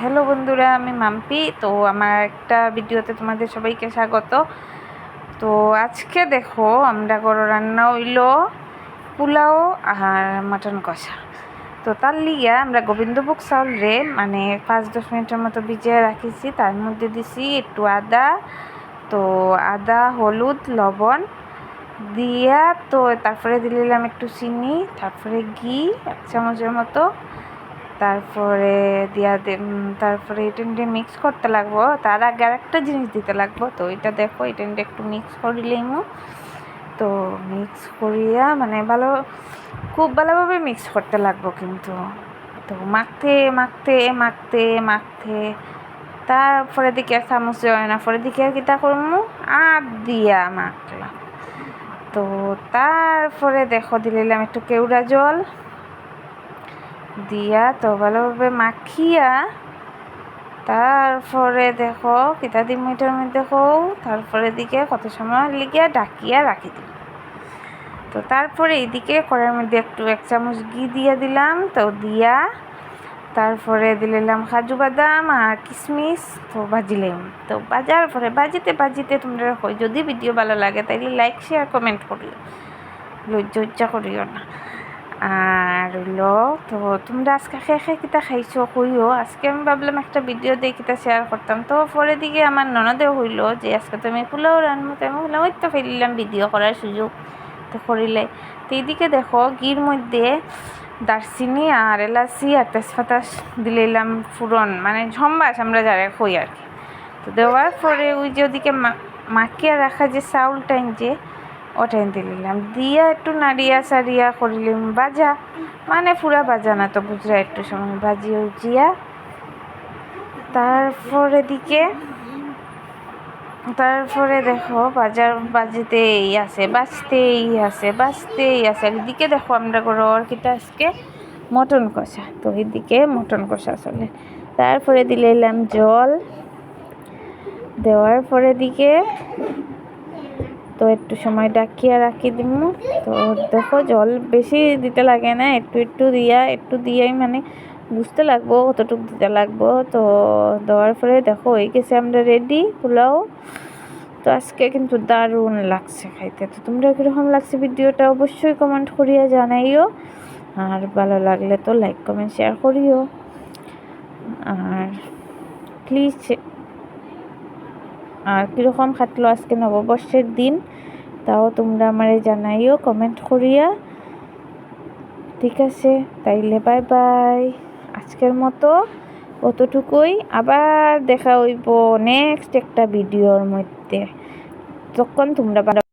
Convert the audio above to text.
Hello বন্ধুরা, আমি মাম্পি। তো আমার একটা ভিডিওতে তোমাদের সবাইকে স্বাগত। তো আজকে দেখো, আমরা গরু রান্না হইল পোলাও আর মাটন কষা। তো তার লিগে আমরা গোবিন্দভোগ চাউল রে মানে পাঁচ দশ মিনিটের মতো ভিজিয়ে রাখিছি। তার মধ্যে দিছি একটু আদা। তো আদা, হলুদ, লবণ দিয়া, তো তারপরে দিলাম একটু চিনি, তারপরে ঘি, এক চামচের মতো। তারপরে দিয়া তারপরে এটা নিয়ে মিক্স করতে লাগবো। তার আগে আর একটা জিনিস দিতে লাগবো। তো এটা দেখো, এটা নিয়ে একটু মিক্স করিলেই মো তো মিক্স করিয়া মানে ভালো, খুব ভালোভাবে মিক্স করতে লাগবো কিন্তু। তো মাখতে মাখতে মাখতে মাখতে। তারপরে দিকে চামচ হয় না। পরে দিকে কিতা করব আর দিয়া মাখলাম। তো তারপরে দেখো দিলাম একটু কেউড়া জল। দিয়া তো ভালোভাবে মাখিয়া তারপরে দেখো কিতা দিম এটার মধ্যে হোক তারপরে দিকে কত সময় লিখিয়া ডাকিয়া রাখি দিই তো তারপরে এদিকে কড়াইয়ের মধ্যে একটু এক চামচ ঘি দিয়ে দিলাম, তো দিয়া তারপরে দিলাম কাজু বাদাম আর কিশমিশ তো ভাজিলাম। তো বাজার পরে বাজিতে বাজিতে তোমরা হয় যদি ভিডিও ভালো লাগে তাইলে লাইক শেয়ার কমেন্ট করিও। লজ্জা করিও না। আর হইল, তো তোমরা আজকে খেয়ে কিতা খাইছো কইও? আজকে আমি ভাবলাম একটা ভিডিও দিয়ে কিতা শেয়ার করতাম। তো পরে দিকে আমার ননদেও হইল যে, আজকে তুমি পোলাও রান্না তো আমি বললাম, ওই তো ফেলিলাম ভিডিও করার সুযোগ। তো করিলে। তো এইদিকে দেখো গির মধ্যে দারচিনি আর এলাচি আর তেজপাতা দিলাম ফুরন মানে ঝম্বাস আমরা যারা কই আর কি। তো দেওয়ার পরে ওই যে ওদিকে মাখিয়া রাখা যে চাউলটা যে ওটাই দিলাম দিয়া একটু নাড়িয়া সারিয়া করিলাম বাজা। মানে পুরা বাজা না তো বুঝরা একটু সময়। বাজিয়ে উজিয়া। তারপরে দিকে তারপরে দেখো বাজার বাজিতেই আছে বাঁচতেই আছে বাঁচতেই আছে। এদিকে দেখো আমরা গরুর কিটা আজকে মটন কষা তো এদিকে মটন কষা চলে। তারপরে দিলে এলাম জল। দেওয়ার পরে দিকে তো একটু সময় ডাকিয়া রাখি দিব তো দেখো জল বেশি দিতে লাগে না, একটু একটু দিয়া, একটু দিয়াই মানে বুঝতে লাগবো, কতটুকু দিতে লাগবো। তো দেওয়ার পরে দেখো হয়ে গেছে আমরা রেডি পোলাও। তো আজকে কিন্তু দারুণ লাগছে খাইতে। তো তোমরা কীরকম লাগছে ভিডিওটা অবশ্যই কমেন্ট করিয়া জানাইও। আর ভালো লাগলে তো লাইক কমেন্ট শেয়ার করিও। আর প্লিজ আর কীরকম খাটলো আজকে নববর্ষের দিন, তাও তোমরা আমারে জানাইও কমেন্ট করিয়া। ঠিক আছে, তাইলে বাই বাই আজকের মতো অতটুকুই, আবার দেখা হইব নেক্সট একটা ভিডিওর মধ্যে। যখন তোমরা